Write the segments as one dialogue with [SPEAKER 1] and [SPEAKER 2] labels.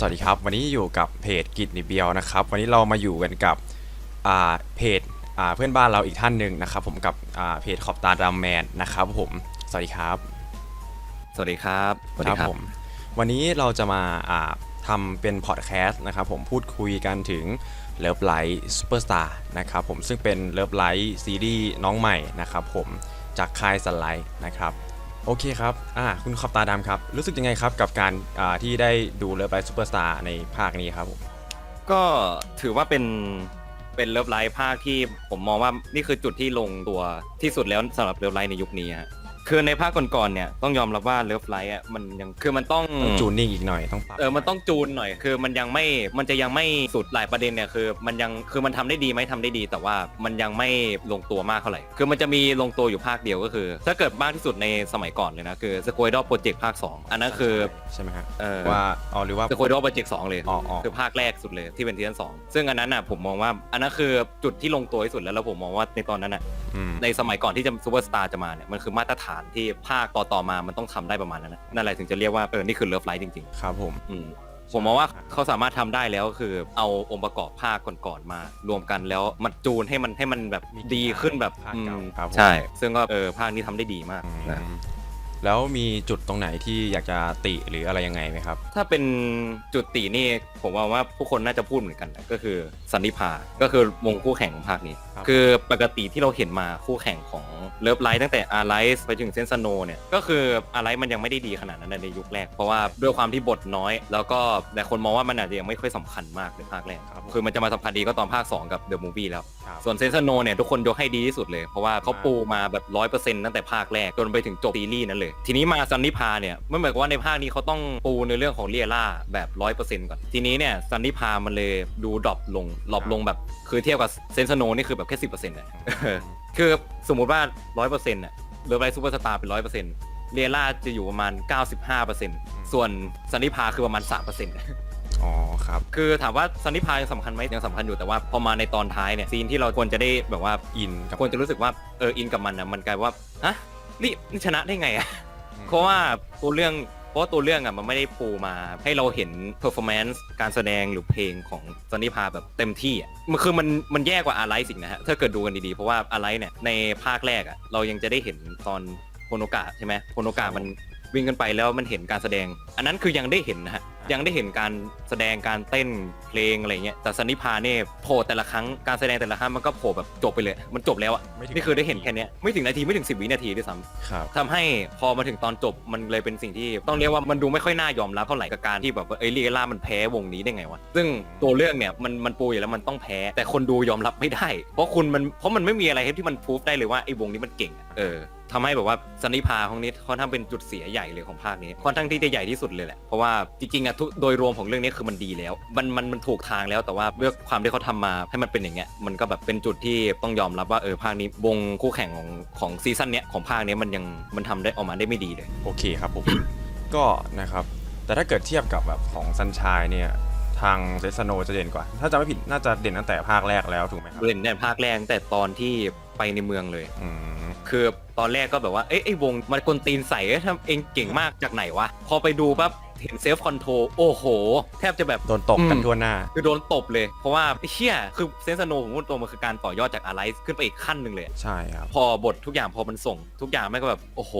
[SPEAKER 1] ก็สวัสดีครับ วันนี้อยู่กับเพจกิจนิเบียวนะครับ วันนี้เรามาอยู่กันกับอ่าเพจอ่าเพื่อนบ้านเราอีกท่านหนึ่งนะครับผมกับอ่าเพจขอบตาดามแมนนะครับผมสวัสดีครับ
[SPEAKER 2] สวัสดีครับ
[SPEAKER 1] ผมวันนี้เราจะมาอ่าทำเป็นพอดแคสต์นะครับผมพูดคุยกันถึง Love Light Superstar นะครับผมซึ่งเป็น Love Light ซีรีส์น้องใหม่นะครับผมจากค่ายสไลด์นะครับ โอเคครับ อ่า คุณขอบตาดำครับ รู้สึกยังไงครับกับการอ่าที่ได้ดูเลิฟไลฟ์ซูเปอร์สตาร์ในภาคนี้ครับผม
[SPEAKER 2] ก็ถือว่าเป็นเป็นเลิฟไลฟ์ภาคที่ผมมองว่านี่คือจุดที่ลงตัวที่สุดแล้วสำหรับเลิฟไลฟ์ในยุคนี้ฮะ คือในภาคก่อนๆเนี่ยต้องยอมรับว่าเลิฟไลฟ์อะมันยังคือมันต้อง
[SPEAKER 1] ต้องจูนนิ่งอีกหน่อยต้องปรับ
[SPEAKER 2] เออมันต้องจูนหน่อยคือมันยังไม่มันจะยังไม่สุดหลายประเด็นเนี่ยคือมันยังคือมันทำได้ดีไหมทำได้ดี แต่ว่ามันยังไม่ลงตัวมากเท่าไหร่คือมันจะมีลงตัวอยู่ภาคเดียวก็คือ ถ้าเกิดมากที่สุดในสมัยก่อนเลยนะคือ Square Project ภาคสองอันนั้นคือ
[SPEAKER 1] ใช่ไหมครับ
[SPEAKER 2] เออ
[SPEAKER 1] ว่าอ๋อหรือว่า
[SPEAKER 2] สควอดโปรเจกต์สองเลย
[SPEAKER 1] อ๋ออ๋อ
[SPEAKER 2] คือภาคแรกสุดเลยที่เป็นซีซั่นสองซึ่งอันนั้นน่ะผมมองว่าอันนั้นคือจุดที่ลงตัวที่สุดแล้วแล้วผมมองว่าในตอนนั้นน่ะ
[SPEAKER 1] อืม
[SPEAKER 2] ในสมัยก่อนที่จะซูเปอร์สตาร์จะมาเนี่ยมันคือมาตรฐานที่ภาคต่อต่อๆมามันต้องทำได้ประมาณนั้นนะนั่นแหละถึงจะเรียกว่าเออนี่คือเลิฟไลท์จริง
[SPEAKER 1] ครับผม
[SPEAKER 2] ๆอืมผมมองว่าเขาสามารถทำได้แล้วคือเอาองค์ประกอบภาคก่อนๆมารวมกันแล้วมันจูนให้มันให้มันแบบดีขึ้นแบบ
[SPEAKER 1] ภาค
[SPEAKER 2] อื
[SPEAKER 1] เก่ามครับผม
[SPEAKER 2] ใช่ ซึ่งก็เออภาคนี้ทำได้ดีมาก
[SPEAKER 1] อื
[SPEAKER 2] นะ
[SPEAKER 1] มแล้วมีจุดตรงไหนที่อยากจะติหรืออะไรยังไงไหมครับ
[SPEAKER 2] ถ้าเป็นจุดตีนี่ผมว่าว่าผู้คนน่าจะพูดเหมือนกันนะก็คือสันนิพาก็คือวงคู่แข่งของภาคนี้
[SPEAKER 1] ครับ
[SPEAKER 2] คือปกติที่เราเห็นมาคู่แข่งของเลิฟไลท์ตั้งแต่อาร์ไลท์ไปถึงเซนสโนเนี่ย ก็คืออาร์ไลท์มันยังไม่ได้ดีขนาดนั้นในยุคแรก เพราะว่าด้วยความที่บทน้อย แล้วก็แต่คนมองว่ามันอาจจะยังไม่ค่อยสำคัญมากในภาคแรก
[SPEAKER 1] ครับผม
[SPEAKER 2] คือมันจะมาสำคัญดีก็ตอนภาค 2 กับเดอะมูฟวี่แล้ว
[SPEAKER 1] ครับ
[SPEAKER 2] ส่วนเซนสโนเนี่ยทุกคนยกให้ดีที่สุดเลย เพราะว่าเขาปูมาแบบร้อยเปอร์เซ็นต์ตั้งแต่ภาคแรกจนไปถึงจบซีรีส์นั้นเลย ทีนี้มาซันนิพาเนี่ยไม่เหมือนกับว่าในภาคนี้เขาต้องปูในเรื่องของเรียล่าแบบร้อยเปอร์เซ็นต์ก่อนทีนี้เนี่ยซันนิพามันเลยดูดรอปลงดรอปลงแบบคือเทียบกับเซนสโนนี่คือแบบแค่สิบเปอร์เซ็นต์คือสมมุติว่าร้อยเปอร์เซ็นต์อะเลิฟไลท์ซูเปอร์สตาร์เป็นร้อยเปอร์เซ็นต์เรียล่าจะอยู่ประมาณ 95%ส่วนซันนิพาคือประมาณ 3%
[SPEAKER 1] อ๋อครับ
[SPEAKER 2] คือถามว่าซันนิพายังสำคัญไหมยังสำคัญอยู่แต่ว่าพอมาในตอนท้ายเนี่ยซีนที่เราควรจะได้แบบว่า
[SPEAKER 1] อินกับ
[SPEAKER 2] ควรจะรู้สึกว่าเอออินกับมันนะมันกลายว่าฮะนี่นี่ชนะได้ไงอะ
[SPEAKER 1] อืม
[SPEAKER 2] เพราะว่าตัวเรื่อง เพราะว่าตัวเรื่องอะมันไม่ได้ปูมาให้เราเห็นเพอร์ฟอร์แมนซ์การแสดงหรือเพลงของซันนิพาแบบเต็มที่อะมันคือมันมันแย่กว่าอาร์ไลท์สินะฮะถ้าเกิดดูกันดีๆ เพราะว่าอาร์ไรเนี่ยในภาคแรกอะเรายังจะได้เห็นตอนโคโนกะใช่ไหมโคโนกะมันวิ่งกันไปแล้วมันเห็นการแสดง อันนั้นคือยังได้เห็นนะฮะ ยังได้เห็นการแสดงการเต้นเพลงอะไรเงี้ยแต่ซันนิพาเนี่ยโผล่แต่ละครั้งการแสดงแต่ละครั้งมันก็โผล่แบบจบไปเลย มันจบแล้วอะ
[SPEAKER 1] ไม่ถึง
[SPEAKER 2] นี่คือได้เห็นแค่เนี้ยไม่ถึงนาทีไม่ถึง 10 วินาทีด้วยซ้ำ
[SPEAKER 1] ครับ
[SPEAKER 2] ทำให้พอมาถึงตอนจบมันเลยเป็นสิ่งที่ต้องเรียกว่ามันดูไม่ค่อยน่ายอมรับเท่าไหร่กับการที่แบบว่าเอ้ยเรียล่ามันแพ้วงนี้ได้ไงวะซึ่งตัวเรื่องเนี่ยมันมันปูอยู่แล้วมันต้องแพ้ แต่คนดูยอมรับไม่ได้ เพราะคุณมันเพราะมันไม่มีอะไรที่มันพูฟได้เลยว่าไอ้วงนี้มันเก่งอะเออ ทำให้แบบว่าสันนิพาของนี้ค่อนข้างเป็นจุดเสียใหญ่เลยของภาคนี้ค่อนข้างที่จะใหญ่ที่สุดเลยแหละเพราะว่าจริงๆอะทุกโดยรวมของเรื่องนี้คือมันดีแล้ว มันมันมันถูกทางแล้วแต่ว่าเรื่องความที่เขาทำมาให้มันเป็นอย่างเงี้ยมันก็แบบเป็นจุดที่ต้องยอมรับว่าเออภาคนี้วงคู่แข่งของของซีซั่นเนี้ยของภาคนี้มันยังมันทำได้ออกมาได้ไม่ดีเลย
[SPEAKER 1] โอเคครับผม ก็นะครับ แต่ถ้าเกิดเทียบกับแบบของซันชายเนี่ย ทางเซสโนจะเด่นกว่า ถ้าจำไม่ผิดน่าจะเด่นตั้งแต่ภาคแรกแล้วถูกไหมครับ
[SPEAKER 2] เล่นในภาคแรกตั้งแต่ตอนที่ไปในเมืองเลย
[SPEAKER 1] อืม
[SPEAKER 2] คือตอนแรกก็แบบว่า เอ้ยไอ้วงมันกวนตีนใส่เอ้ยทำเองเก่งมากจากไหนวะ พอไปดูปั๊บเห็นเซฟคอนโทรโอ้โห แทบจะแบบ
[SPEAKER 1] โดนตบกัน
[SPEAKER 2] อืม
[SPEAKER 1] ทั่วหน้า
[SPEAKER 2] คือโดนตบเลย เพราะว่าไอ้เชี่ยคือเซนสโนผมพูดตรงมันคือการต่อยอดจากอะไรขึ้นไปอีกขั้นหนึ่งเลย
[SPEAKER 1] ใช่ครับ
[SPEAKER 2] พอบททุกอย่างพอมันส่ง ทุกอย่างแม่งก็แบบ โอ้โห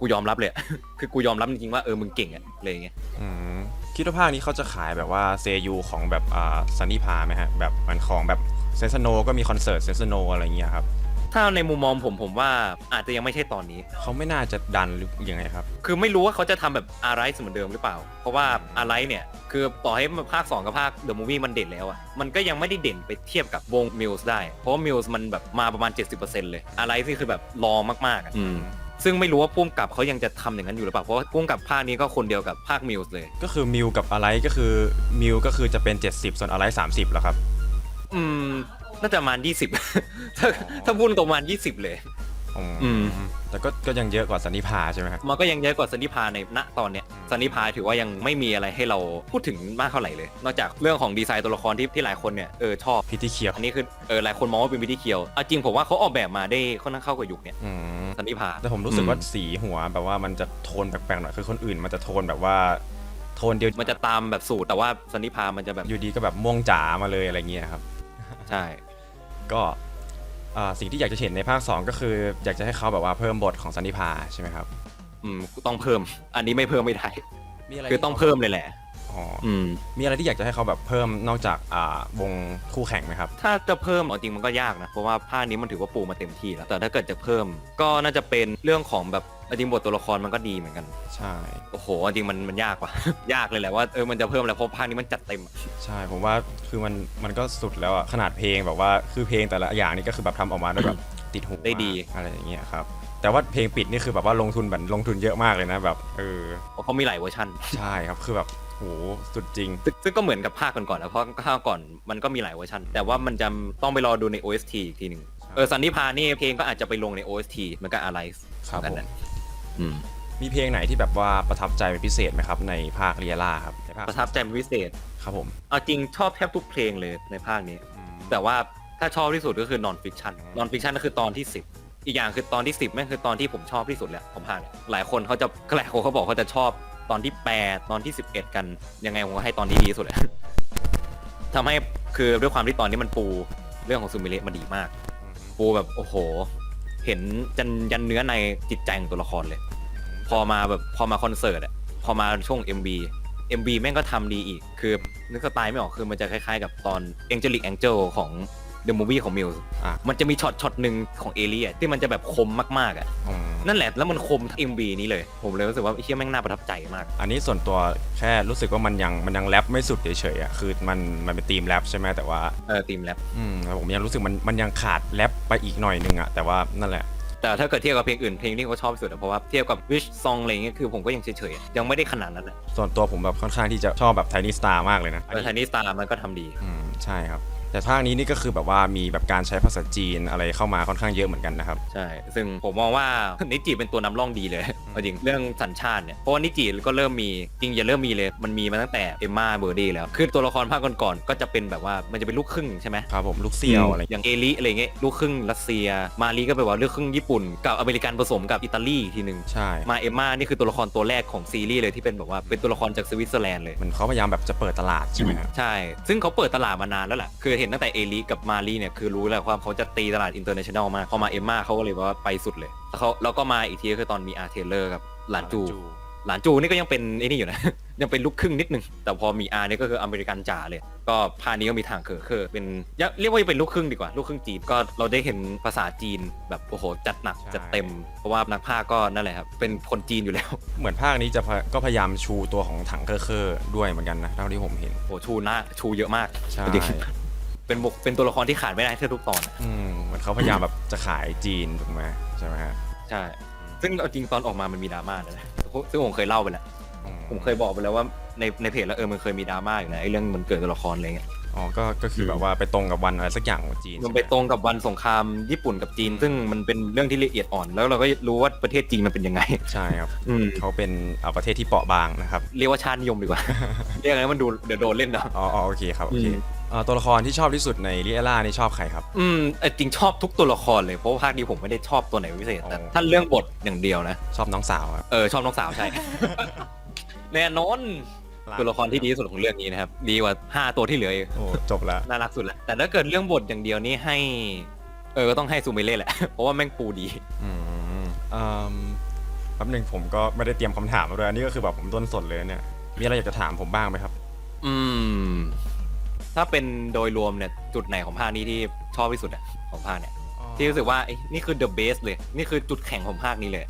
[SPEAKER 2] กูยอมรับเลย คือกูยอมรับจริงๆว่าเออมึงเก่งอะอะไรอย่างเงี้ย
[SPEAKER 1] อืม คิดว่าภาคนี้เขาจะขายแบบว่าเซยูของแบบอ่าซันนี่พาไหมฮะแบบมันของแบบเซสโนก็มีคอนเสิร์ตเซสโนอะไรเงี้ยครับ
[SPEAKER 2] ถ้าในมุมมองผมผมว่าอาจจะยังไม่ใช่ตอนนี้
[SPEAKER 1] เขาไม่น่าจะดันหรือยังไงครับ
[SPEAKER 2] คือไม่รู้ว่าเขาจะทำแบบอาร์ไรส์เหมือนเดิมหรือเปล่า เพราะว่าอาร์ไรส์เนี่ย คือต่อให้ภาค 2 กับภาคเดอะมูฟวี่มันเด่นแล้วอะมันก็ยังไม่ได้เด่นไปเทียบกับวงมิลส์ได้ เพราะว่ามิลส์มันแบบมาประมาณ 70%เลยอาร์ไรส์นี่คือแบบรองมากๆอะ
[SPEAKER 1] อืม
[SPEAKER 2] ซึ่งไม่รู้ว่าพุ่มกับเขายังจะทำอย่างนั้นอยู่หรือเปล่าเพราะว่าพุ่มกับภาคนี้ก็คนเดียวกับภาคมิลส์เลย
[SPEAKER 1] ก็คือมิวกับอะไรก็คือมิวก็คือจะเป็น 70 ส่วนอะไร30แล้วครับ
[SPEAKER 2] อืมน่าจะประมาณ20ถ้าถ้าพูดตรงประมาณ20เลย
[SPEAKER 1] อืม
[SPEAKER 2] อืม
[SPEAKER 1] แต่ก็ก็ยังเยอะกว่าซันนี่พาใช่ไหมครับ
[SPEAKER 2] มันก็ยังเยอะกว่าสันนิพาในณตอนเนี้ย
[SPEAKER 1] อืม
[SPEAKER 2] สันนิพาถือว่ายังไม่มีอะไรให้เราพูดถึงมากเท่าไหร่เลย นอกจากเรื่องของดีไซน์ตัวละครที่ที่หลายคนเนี่ยเออชอบ
[SPEAKER 1] พิธีเคียว
[SPEAKER 2] อันนี้คือเออหลายคนมองว่าเป็นวิธีเคียวเอาจริงผมว่าเขาออกแบบมาได้ค่อนข้างเข้ากับยุคเนี่ย
[SPEAKER 1] อืม
[SPEAKER 2] สันนิพา
[SPEAKER 1] แต่ผมรู้สึก
[SPEAKER 2] อืม
[SPEAKER 1] ว่าสีหัวแบบว่ามันจะโทนแปลกๆหน่อย คือคนอื่นมันจะโทนแบบว่า โทนเดียว
[SPEAKER 2] มันจะตามแบบสูตรแต่ว่าสันนิพามันจะแบบ
[SPEAKER 1] อยู่ดีก็แบบม่วงจ๋ามาเลยอะไรเงี้ยครับ
[SPEAKER 2] ใช่
[SPEAKER 1] ก็ อ่าสิ่งที่อยากจะเห็นในภาค 2 ก็คือ อยากจะให้เขาแบบว่าเพิ่มบทของสันนิพาใช่ไหมครับ
[SPEAKER 2] อืมต้องเพิ่ม อันนี้ไม่เพิ่มไม่ได้
[SPEAKER 1] มีอะไร
[SPEAKER 2] คือต้องเพิ่มเลยแหละ
[SPEAKER 1] อ๋อ
[SPEAKER 2] อืม
[SPEAKER 1] มีอะไรที่อยากจะให้เขาแบบเพิ่มนอกจากอ่าวงคู่แข่งไหมครับ
[SPEAKER 2] ถ้าจะเพิ่มเอาจริงมันก็ยากนะ เพราะว่าภาคนี้มันถือว่าปูมาเต็มที่แล้ว แต่ถ้าเกิดจะเพิ่มก็น่าจะเป็นเรื่องของแบบ เอาจริงบทตัวละครมันก็ดีเหมือนกัน
[SPEAKER 1] ใช่
[SPEAKER 2] โอ้โหเอาจริงมันมันยากกว่ายากเลยแหละว่าเออมันจะเพิ่มอะไรเพราะภาคนี้มันจัดเต็มอะ
[SPEAKER 1] ใช่ผมว่าคือมันมันก็สุดแล้วอะขนาดเพลงแบบว่าคือเพลงแต่ละอย่างนี่ก็คือแบบทำออกมาได้แบบ ติดหู
[SPEAKER 2] ได้ดี
[SPEAKER 1] มากอะไรอย่างเงี้ยครับ แต่ว่าเพลงปิดนี่คือแบบว่าลงทุนแบบลงทุนเยอะมากเลยนะแบบเออ
[SPEAKER 2] เพราะเขามีหลายเวอร์ชัน
[SPEAKER 1] ใช่ครับคือแบบโหสุดจริง
[SPEAKER 2] ซึ่งซึ่งก็เหมือนกับภาคก่อนๆนะเพราะภาคก่อนมันก็มีหลายเวอร์ชันแต่ว่ามันจะต้องไปรอดูใน OST อีกทีหนึ่ง
[SPEAKER 1] ใช่
[SPEAKER 2] เออสันนิพานี่เพลงก็อาจจะไปลงใน OST เหมันก็อะไร
[SPEAKER 1] ครับ
[SPEAKER 2] นั่
[SPEAKER 1] ผ
[SPEAKER 2] น
[SPEAKER 1] ม
[SPEAKER 2] แหละอื ม
[SPEAKER 1] มีเพลงไหนที่แบบว่าประทับใจเป็นพิเศษไหมครับ ในภาคเรียล่าครับในภาค
[SPEAKER 2] ประทับใจเป็นพิเศษ
[SPEAKER 1] ครับผม
[SPEAKER 2] เอาจริงชอบแทบทุกเพลงเลยในภาคนี้
[SPEAKER 1] อืม
[SPEAKER 2] แต่ว่าถ้าชอบที่สุดก็คือ non fiction non fiction ก็คือตอนที่ 10 อีกอย่างคือตอนที่ 10แม่งคือตอนที่ผมชอบที่สุดแหละของภาคเนี่ยหลายคนเขาจะหลายคนเขาบอกเขาจะชอบตอนที่ 8 ตอนที่ 11 กันยังไงผมก็ให้ตอนที่ดีที่สุดเลยทำให้คือด้วยความที่ตอนนี้มันปูเรื่องของซูมิเลมันดีมาก ปูแบบโอ้โห เห็นจันยันเนื้อในจิตใจของตัวละครเลย พอมาแบบพอมาคอนเสิร์ตอะพอมาช่วง MB MB แม่งก็ทำดีอีก คือนึกสไตล์ไม่ออกคือมันจะคล้ายๆกับตอน Angelic Angel ของ The Movie ของ Mills
[SPEAKER 1] อะ
[SPEAKER 2] มันจะมีช็อตช็อตหนึ่งของเอเลียที่มันจะแบบคมมากๆอะ
[SPEAKER 1] อืม
[SPEAKER 2] นั่นแหละแล้วมันคมทั้ง MB นี้เลย ผมเลยรู้สึกว่าไอ้เชี่ยแม่งน่าประทับใจมาก
[SPEAKER 1] อันนี้ส่วนตัวแค่รู้สึกว่ามันยังมันยังแรปไม่สุดเฉยๆอะคือมันมันเป็นธีมแรปใช่ไหมแต่ว่า
[SPEAKER 2] เออทีมแรป
[SPEAKER 1] อืมแต่ผมยังรู้สึกมันมันยังขาดแรปไปอีกหน่อยนึงอะแต่ว่านั่นแหละ
[SPEAKER 2] แต่ถ้าเกิดเทียบกับเพลงอื่นเพลงที่เขาชอบที่สุดอะเพราะว่าเทียบกับ Wish Song อะไรเงี้ยคือผมก็ยังเฉยๆอะยังไม่ได้ขนาดนั้นอะ
[SPEAKER 1] ส่วนตัวผมแบบค่อนข้างที่จะชอบแบบไทนี่สตาร์มากเลยนะ
[SPEAKER 2] เออไทนี่สตาร์มันก็ทำดี
[SPEAKER 1] อืมใช่ครับ แต่ภาคนี้นี่ก็คือแบบว่ามีแบบการใช้ภาษาจีนอะไรเข้ามาค่อนข้างเยอะเหมือนกันนะครับ
[SPEAKER 2] ใช่ ซึ่งผมมองว่านิจิเป็นตัวนำร่องดีเลย เอาจริงเรื่องสัญชาติเนี่ยเพราะว่านิจิก็เริ่มมีจริงอย่าเริ่มมีเลยมันมีมาตั้งแต่เอมมาเบอร์ดี้แล้วคือตัวละครภาคก่อนๆก็จะเป็นแบบว่ามันจะเป็นลูกครึ่งใช่ไหม
[SPEAKER 1] ครับผมลูกเซี่ยวอะไร
[SPEAKER 2] อย่างเอลิอะไรเงี้ยลูกครึ่งรัสเซีย มารีก็แปลว่าลูกครึ่งญี่ปุ่น กับอเมริกันผสมกับอิตาลีอีกทีหนึ่ง
[SPEAKER 1] ใช่
[SPEAKER 2] มาเอมมานี่คือตัวละครตัวแรกของซีรีส์เลยที่เป็นแบบว่าเป็นตัวละครจากสวิตเซอร์แลนด์เลย
[SPEAKER 1] มันเขาพยายามแบบจะเปิดตลาดใช่ไหมครับ
[SPEAKER 2] ใช่ ซึ่งเขาเปิดตลาดมานานแล้วแหละคือเห็นตั้งแต่เอลิกับมารีเนี่ยคือรู้แล้วว่าเขาจะตีตลาดอินเตอร์เนชั่นแนลมากพอมาเอมมาเขาก็เลยว่าไปสุดเลยแล้ว เขาแล้วก็มาอีกทีก็คือตอนมีอาร์เทเลอร์กับหลานจู หลานจูนี่ก็ยังเป็นไอ้นี่อยู่นะ ยังเป็นลูกครึ่งนิดนึง แต่พอมีอาร์นี่ก็คืออเมริกันจ๋าเลย ก็พานี้ก็มีทางเคอคือเป็นยังเรียกว่าเป็นลูกครึ่งดีกว่า ลูกครึ่งจีนก็เราได้เห็นภาษาจีนแบบโอ้โหจัดหนัก
[SPEAKER 1] ใช่
[SPEAKER 2] จัดเต็ม เพราะว่านักพากย์ก็นั่นแหละครับ เป็นคนจีนอยู่แล้ว
[SPEAKER 1] เหมือนภาคนี้จะพยก็พยายามชูตัวของถังเคอร์เคอร์ด้วยเหมือนกันนะเท่าที่ผมเห็น
[SPEAKER 2] โอ้ชูหน้าชูเยอะมาก
[SPEAKER 1] ใช่
[SPEAKER 2] จริงเป็นบุคเป็นตัวละครที่ขาดไม่ได้แค่ทุกตอนอะ
[SPEAKER 1] อืมเห มือนเขาพยายามแบบจะขายจีนถูกไหมใช่ไหมฮะ
[SPEAKER 2] ใช่ ซึ่งเอาจริงตอนออกมามันมีดราม่านะซึ่งผมเคยเล่าไปแล้ว
[SPEAKER 1] อื
[SPEAKER 2] ผมเคยบอกไปแล้วว่าในในเพจแล้วเออมันเคยมีดราม่าอยู่นะไอ้เรื่องมันเกิดตัวละครอะไรเงี้ย
[SPEAKER 1] อ๋อก็ก็คือแบบว่าไปตรงกับวันอะไรสักอย่างของจีน
[SPEAKER 2] มันไปตรงกับวันสงครามญี่ปุ่นกับจีน ซึ่งมันเป็นเรื่องที่ละเอียดอ่อน แล้วเราก็รู้ว่าประเทศจีนมันเป็นยังไง
[SPEAKER 1] ใช่ครับ
[SPEAKER 2] อืม
[SPEAKER 1] เขาเป็นอ่าประเทศที่เปราะบางนะครับ
[SPEAKER 2] เรียกว่าชาตินิยมดีกว่า เรียกอะไรมันดูเดี๋ยวโดนเล่นนะ
[SPEAKER 1] อ๋ออ๋อโอเคครับโอเค
[SPEAKER 2] อืม
[SPEAKER 1] อ่าตัวละครที่ชอบที่สุดในเรียล่านี่ชอบใครครับ
[SPEAKER 2] อืมเอ่อจริงชอบทุกตัวละครเลยเพราะว่าภาคนี้ผมไม่ได้ชอบตัวไหนเป็นพิเศษแต่
[SPEAKER 1] อ๋อ
[SPEAKER 2] ถ้าเรื่องบทอย่างเดียวนะ
[SPEAKER 1] ชอบน้องสาวครับ
[SPEAKER 2] เออชอบน้องสาวใช่ แน่นอนตัวละครที่ดีที่สุดของเรื่องนี้นะครับดีกว่าห้าตัวที่เหลืออีก
[SPEAKER 1] โอ้จบแล้ว
[SPEAKER 2] น่ารักสุดแหละแต่ถ้าเกิดเรื่องบทอย่างเดียวนี่ให้ เออก็ต้องให้ซูเมเล่แหละ เพราะว่าแม่งปูดี
[SPEAKER 1] อืมอืมแป๊บหนึ่งผมก็ไม่ได้เตรียมคำถามมาเลยอันนี้ก็คือแบบผมต้นสดเลยเนี่ย มีอะไรอยากจะถามผมบ้างไหมครับ
[SPEAKER 2] อืม ถ้าเป็นโดยรวมเนี่ยจุดไหนของภาคนี้ที่ชอบที่สุดอะของภาคเนี่ยที่รู้สึกว่าเอ้ยนี่คือ the best เลย นี่คือจุดแข็งของภาคนี้เลย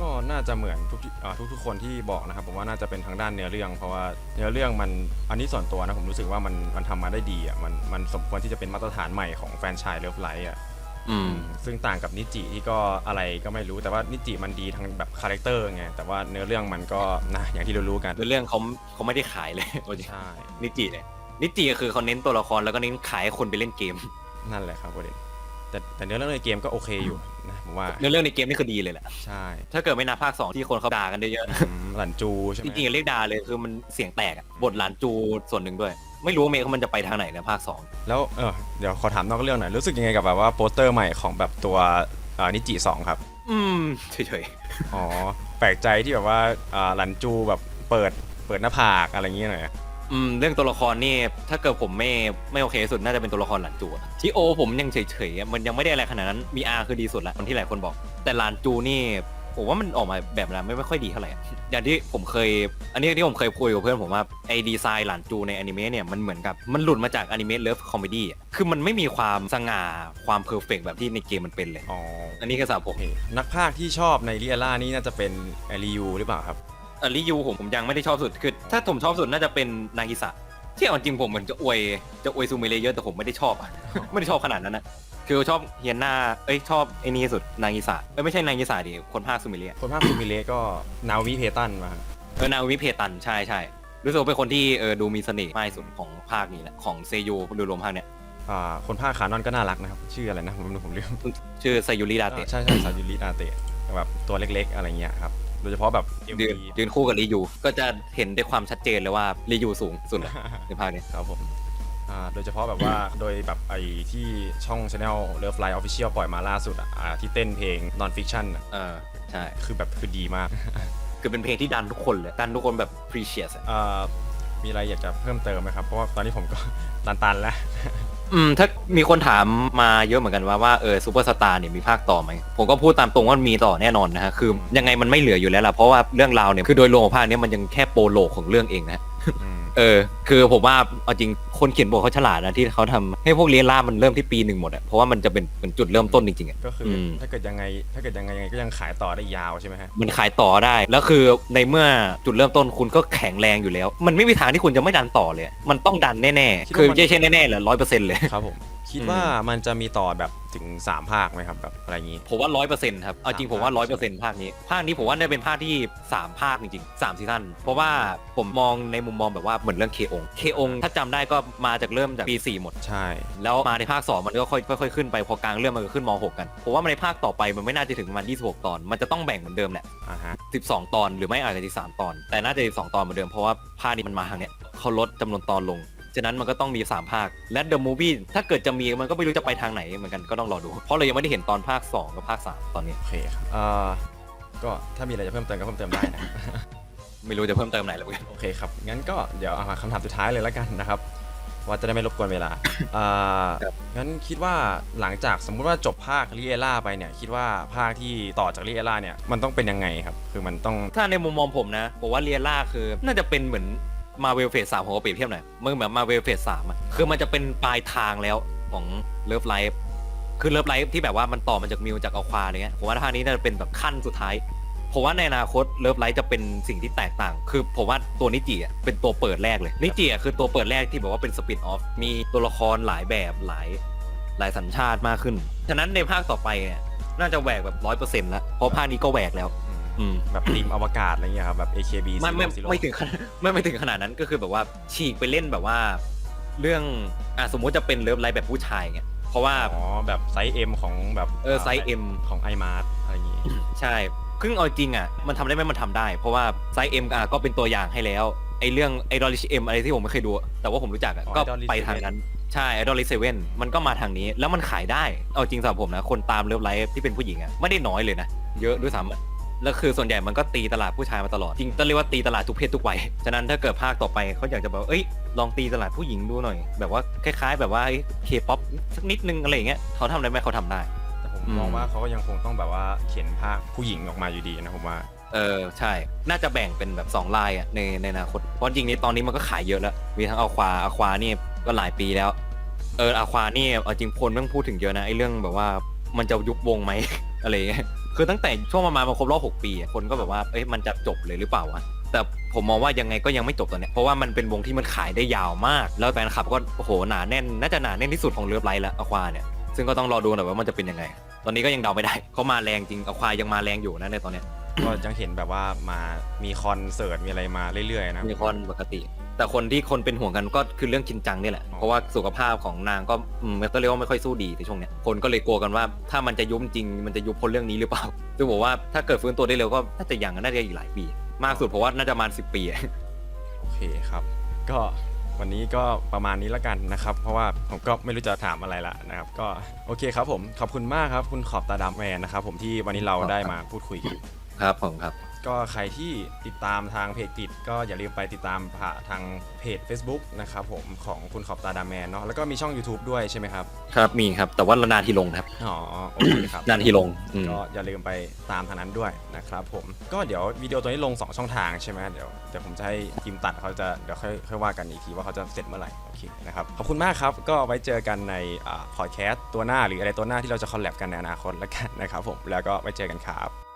[SPEAKER 1] ก็น่าจะเหมือนทุกอ่าทุกๆคนที่บอกนะครับผมว่าน่าจะเป็นทางด้านเนื้อเรื่อง เพราะว่าเนื้อเรื่องมันอันนี้ส่วนตัวนะผมรู้สึกว่ามันมันทำมาได้ดีอะมันมันสมควรที่จะเป็นมาตรฐานใหม่ของแฟรนไชายเลิฟไลท์อะ
[SPEAKER 2] อืม
[SPEAKER 1] ซึ่งต่างกับนิจิที่ก็อะไรก็ไม่รู้แต่ว่านิจิมันดีทางแบบคาแรคเตอร์ไงแต่ว่าเนื้อเรื่องมันก็นะอย่างที่เรารู้กัน
[SPEAKER 2] ในเรื่องเขาเขาไม่ได้ขายเลย
[SPEAKER 1] ใช่
[SPEAKER 2] นิจิเนี่ย นิจิคือเขาเน้นตัวละครแล้วก็เน้นขายให้คนไปเล่นเกม
[SPEAKER 1] นั่นแหละครับประเด็นแต่แต่เนื้อเรื่องในเกมก็โอเคอยู่นะผมว่า
[SPEAKER 2] ในเรื่องในเกมนี่คือดีเลยแหละ
[SPEAKER 1] ใช่
[SPEAKER 2] ถ้าเกิดไม่นับภาคสองที่คนเขาด่ากันเยอะๆ
[SPEAKER 1] อืมหลันจูใช่ไห
[SPEAKER 2] จ
[SPEAKER 1] ม
[SPEAKER 2] ริงๆเรียกด่าเลยคือมันเสียงแตกอะบทหลานจูส่วนหนึ่งด้วย ไม่รู้ว่าเมย์มันจะไปทางไหนในภาคสอง
[SPEAKER 1] แล้วเออเดี๋ยวขอถามนอกเรื่องหน่อยรู้สึกยังไงกับแบบว่าโปสเตอร์ใหม่ของแบบตัวอ่านิจิสองครับ
[SPEAKER 2] อืมเฉย
[SPEAKER 1] อ๋อ แปลกใจที่แบบว่าอ่าหลันจูแบบเปิดเปิดหน้าผากอะไรอย่างเงี้ยหน่อย
[SPEAKER 2] อื มเรื่องตัวละครนี่ถ้าเกิดผมไม่ไม่โอเคที่สุดน่าจะเป็นตัวละครหลานจูอะที่โอผมยังเฉยๆอะมันยังไม่ได้อะไรขนาดนั้นมีอาคือดีสุดละคนที่หลายคนบอก แต่หลานจูนี่ผมว่ามันออกมาแบบนั้นไม่ไม่ค่อยดีเท่าไหร่อะอย่างที่ผมเคย อันนี้ที่ผมเคยคุยกับเพื่อนผมว่าไอดีไซน์หลานจูในอนิเมะเนี่ยมันเหมือนกับมันหลุดมาจากอนิเมะเลิฟคอมเมดี้คือมันไม่มีความสง่าความเพอร์เฟกแบบที่ในเกมมันเป็นเลย
[SPEAKER 1] อ๋อ
[SPEAKER 2] อันนี้คือสำหรับผม
[SPEAKER 1] โอเคนักพากย์ที่ชอบในเรียล่านี่น่าจะเป็นไอริยูหรือเปล่าครับ
[SPEAKER 2] อลิยูผมผมยังไม่ได้ชอบสุดคือถ้าผมชอบสุดน่าจะเป็นนากิสะที่เอาจริงผมเหมือนจะอวยจะอวยซูเมเลเยอะแต่ผมไม่ได้ชอบอะไม่ได้ชอบขนาดนั้นนะคือชอบเฮียนนาเอ้ยชอบไอ้นี่สุดนากิสะเอ้ยไม่ใช่นากิสะดิคนภาคซูเมเลีย
[SPEAKER 1] คนภาคซูมิเละก็นาวิเพตันมาครับ
[SPEAKER 2] เออนาวิเพตันใช่ใช่รู้สึกว่าเป็นคนที่เออดูมีเสน่ห์มากที่สุดของภาคนี้แหละของเซยูดูรวมภาคเนี้ย
[SPEAKER 1] อ่าคนภาคคานอนก็น่ารักนะครับ ชื่ออะไรนะผมผมลืม
[SPEAKER 2] ชื่อไซยูริดาเตะ
[SPEAKER 1] ใช่ใช่ซายุริอาเตะแบบตัวเล็กๆอะไรเงี้ยครับ โดยเฉพาะแบบ MV
[SPEAKER 2] ยืนยืนคู่กับรียูก็จะเห็นได้ความชัดเจนเลยว่ารียูสูงสุดเลยในภาคนี้
[SPEAKER 1] ครับผมอ่าโดยเฉพาะแบบว่า โดยแบบไอ้ที่ช่อง Channel Love Live Official ปล่อยมาล่าสุดอะอ่าที่เต้นเพลง Non Fiction อะ
[SPEAKER 2] เออใช่
[SPEAKER 1] คือแบบคือดีมาก
[SPEAKER 2] คือเป็นเพลงที่ดันทุกคนเลย ดันทุกคนแบบ appreciate อะ
[SPEAKER 1] อ่ามีอะไรอยากจะเพิ่มเติมไหมครับ เพราะว่าตอนนี้ผมก็ ตันๆแล้ว
[SPEAKER 2] อืมถ้ามีคนถามมาเยอะเหมือนกันว่าว่าเออซูเปอร์สตาร์เนี่ยมีภาคต่อไหมผมก็พูดตามตรงว่ามีต่อแน่นอนนะฮะคือยังไงมันไม่เหลืออยู่แล้วล่ะเพราะว่าเรื่องราวเนี่ยคือโดยรวมของภาคเนี้มันยังแค่โปรโลของเรื่องเองนะ เออ คือผมว่าเอาจริงคนเขียนบทเขาฉลาดนะที่เขาทำให้พวกเรียนล่ามันเริ่มที่ปีหนึ่งหมดอะเพราะว่ามันจะเป็นเป็นจุดเริ่มต้นจริงๆอะ
[SPEAKER 1] ก็คืออ
[SPEAKER 2] ม
[SPEAKER 1] ถ้าเกิดยังไงถ้าเกิดยังไงยังไงก็ยังขายต่อได้ยาวใช่ไหมฮะ
[SPEAKER 2] มันขายต่อได้ แล้วคือในเมื่อจุดเริ่มต้นคุณก็แข็งแรงอยู่แล้ว มันไม่มีทางที่คุณจะไม่ดันต่อเลย มันต้องดันแน่ๆคือไม่ใช่แน่ๆเหรอร้อยเปอร์เซ็นต์เลย
[SPEAKER 1] ครับผม คิดว่ามันจะมีต่อแบบถึง 3 ภาคไหมครับแบบอะไรอย่างนี้
[SPEAKER 2] ผมว่าร้อยเปอร์เซ็นต์ครับ เอาจริงผมว่าร้อย
[SPEAKER 1] ภา
[SPEAKER 2] เปอร์
[SPEAKER 1] ค
[SPEAKER 2] เซ็นต์ภาคนี้ ภาคนี้ผมว่าได้เป็นภาคที่ 3 ภาคจริงๆ 3ซีซั่น เพราะว่าผมมองในมุมมองแบบว่าเหมือนเรื่องเคองเคองถ้าจำได้ก็มาจากเริ่มจากปี 4 หมด
[SPEAKER 1] ใช่
[SPEAKER 2] แล้วมาในภาค 2 มันก็ค่อยค่อยๆขึ้นไปพอกลางเรื่องมันก็ขึ้นม .6 กัน ผมว่าในภาคต่อไปมันไม่น่าจะถึงประมัน26 ตอน มันจะต้องแบ่งเหมือนเดิมแหละ
[SPEAKER 1] อ่าฮะ
[SPEAKER 2] 12 ตอนหรือไม่อาจจะ13ตอน แต่น่าจะ12ตอนเหมือนเดิมเพราะว่าภาคนี้มันมาทางเนี้ยเขาลดจำนวนตอนลง ฉะนั้นมันก็ต้องมี 3 ภาค และ The Movie ถ้าเกิดจะมีมันก็ไม่รู้จะไปทางไหนเหมือนกันก็ต้องรอดู เพราะเรายังไม่ได้เห็นตอนภาค 2 กับภาค 3 ตอนนี้
[SPEAKER 1] โอเคครับเอ่อก็ถ้ามีอะไรจะเพิ่มเติมก็เพิ่มเติมได้นะ
[SPEAKER 2] ไม่รู้จะเพิ่มเติมไหนแล้วกัน
[SPEAKER 1] โอเคครับ งั้นก็เดี๋ยวเอามาคำถามสุดท้ายเลยแล้วกันนะครับ ว่าจะได้ไม่รบกวนเวลาเอ่อ
[SPEAKER 2] ครับ
[SPEAKER 1] งั้นคิดว่าหลังจากสมมุติว่าจบภาคลีเอล่าไปเนี่ย คิดว่าภาคที่ต่อจากลีเอล่าเนี่ยมันต้องเป็นยังไงครับ คือมันต้อง
[SPEAKER 2] ถ้าในมุมมองผมนะผมว่าเรียล่าคือ น่าจะเป็นเหมือน มาเวลเฟสสามผมเปรียบเทียบหน่อยมึงแบบมาเวลเฟสสามอะคือมันจะเป็นปลายทางแล้วของเลิฟไลฟ์คือเลิฟไลฟ์ที่แบบว่ามันต่อมาจากมิวจากอควาอะไรเงี้ยผมว่าท่านี้น่าจะเป็นแบบขั้นสุดท้ายผมว่าในอนาคตเลิฟไลฟ์จะเป็นสิ่งที่แตกต่าง คือผมว่าตัวนิจิอะเป็นตัวเปิดแรกเลยนิจิอะคือตัวเปิดแรกที่บอกว่าเป็นสปินออฟมีตัวละครหลายแบบหลายหลายสัญชาติมากขึ้น ฉะนั้นในภาคต่อไปเนี่ยน่าจะแหวกแบบร้อยเปอร์เซ็นต์ล้วเพราะภาคนี้ก็แหวกแล้ว อืม
[SPEAKER 1] แบบทีมอวกาศอะไรเงี้ยครับแบบ AKB
[SPEAKER 2] ไม่ไม่
[SPEAKER 1] Zero
[SPEAKER 2] ไม่ถึงขนาดไม่ไม่ถึงขนาดนั้นก็คือแบบว่าฉีกไปเล่นแบบว่า เรื่องอะสมมุติจะเป็นเลิฟไลฟ์แบบผู้ชายเงี้ยเพราะว่า
[SPEAKER 1] อ๋อแบบไซส์ M ของแบบ
[SPEAKER 2] เออไซส์ M
[SPEAKER 1] ของไอมาร์อะไรอย่างงี้
[SPEAKER 2] ใช่ซึ่งเอาจริงอะมันทำได้ไหมมันทำได้ เพราะว่าไซส์ M อะก็เป็นตัวอย่างให้แล้วไอเรื่องไอดอลิชเอ็มอะไรที่ผมไม่เคยดูอะแต่ว่าผมรู้จักอะ
[SPEAKER 1] อ๋อ
[SPEAKER 2] ก็
[SPEAKER 1] Idolish
[SPEAKER 2] ไปทางนั้นใช่ไอดอลิเซเว่นมันก็มาทางนี้แล้วมันขายได้ เอาจริงสำหรับผมนะ คนตามเลิฟไลฟ์ที่เป็นผู้หญิงอะไม่ได้น้อยเลยนะ เยอะด้วยซ้ำอะ แล้วคือส่วนใหญ่มันก็ตีตลาดผู้ชายมาตลอด จริงต้องเรียกว่าตีตลาดทุกเพศทุกวัย ฉะนั้นถ้าเกิดภาคต่อไปเขาอยากจะแบบเอ้ย ลองตีตลาดผู้หญิงดูหน่อย แบบว่าคล้าย ๆ แบบว่าเคป๊อปสักนิดนึงอะไรอย่างเงี้ยเขาทำได้ไหมเขาทำได้
[SPEAKER 1] แต่ผม
[SPEAKER 2] อืม
[SPEAKER 1] มองว่าเขาก็ยังคงต้องแบบว่าเขียนภาคผู้หญิงออกมาอยู่ดีนะผมว่า
[SPEAKER 2] เออใช่ น่าจะแบ่งเป็นแบบ2ลายอะในในอนาคต เพราะจริงๆนี้ตอนนี้มันก็ขายเยอะแล้ว มีทั้งอาควาอาควานี่ก็หลายปีแล้ว เอออาควานี่เอาจริงคนเพิ่งพูดถึงเยอะนะไอ้เรื่องแบบว่ามันจะยุบวงไหม อะไรอย่างเงี้ย คือตั้งแต่ช่วงประมาณมาครบรอบ6ปีอะคนก็แบบว่าเอ้ยมันจะจบเลยหรือเปล่าวะแต่ผมมองว่ายังไงก็ยังไม่จบตอนเนี้ยเพราะว่ามันเป็นวงที่มันขายได้ยาวมาก แล้วแฟนคลับก็โอ้โหหนาแน่นน่าจะหนาแน่นที่สุดของเลือบไลท์ละอควาเนี่ยซึ่งก็ต้องรอดูหน่อยว่ามันจะเป็นยังไง ตอนนี้ก็ยังเดาไม่ได้เขามาแรงจริงอควายังมาแรงอยู่นะในตอนเนี้ย
[SPEAKER 1] ก็ยังเห็นแบบว่ามามีคอนเสิร์ตมีอะไรมาเรื่อยๆนะ
[SPEAKER 2] มีคอนปกติ แต่คนที่คนเป็นห่วงกันก็คือเรื่องคินจังนี่แหละ
[SPEAKER 1] อ๋อ
[SPEAKER 2] เพราะว่าสุขภาพของนางก็อืมก็เรียกว่าไม่ค่อยสู้ดีในช่วงเนี้ย คนก็เลยกลัวกันว่าถ้ามันจะยุบจริง มันจะยุบเพราะเรื่องนี้หรือเปล่าซึ่งบอกว่าถ้าเกิดฟื้นตัวได้เร็วก็น่าจะยังน่าจะอีกหลายปี มากสุดเพราะว่าน่าจะประมาณสิปีอะ
[SPEAKER 1] โอเคครับ ก็วันนี้ก็ประมาณนี้แล้วกันนะครับ เพราะว่าผมก็ไม่รู้จะถามอะไรละนะครับ ก็โอเคครับผมขอบคุณมากครับ คุณขอบตาดำแมนนะครับผมที่วันนี้เราได้มาพูดคุยกัน
[SPEAKER 2] ครับผมครับ
[SPEAKER 1] ก็ใครที่ติดตามทางเพจกิจก็อย่าลืมไปติดตามผ่าทางเพจ Facebook นะครับผมของคุณขอบตาดาแมนเนาะแล้วก็มีช่อง YouTube ด้วยใช่ไหมครับ
[SPEAKER 2] ครับมีครับ แต่ว่านานทีลงครับ
[SPEAKER 1] อ๋อโอเคครับ
[SPEAKER 2] นานทีลงอืม
[SPEAKER 1] ก็อย่าลืมไปตามทางนั้นด้วยนะครับผมก็เดี๋ยววิดีโอตัวนี้ลง 2 ช่องทางใช่ไหมเดี๋ยวเดี๋ยวผมจะให้ทีมตัดเขาจะเดี๋ยวค่อยค่อยว่ากันอีกทีว่าเขาจะเสร็จเมื่อไหร่โอเคนะครับขอบคุณมากครับก็ไว้เจอกันในพอดแคสต์ตัวหน้าหรืออะไรตัวหน้าที่เราจะคอลแลบกันในอนาคตแล้วกันนะครับผมแล้วก็ไว้เจอกันครับ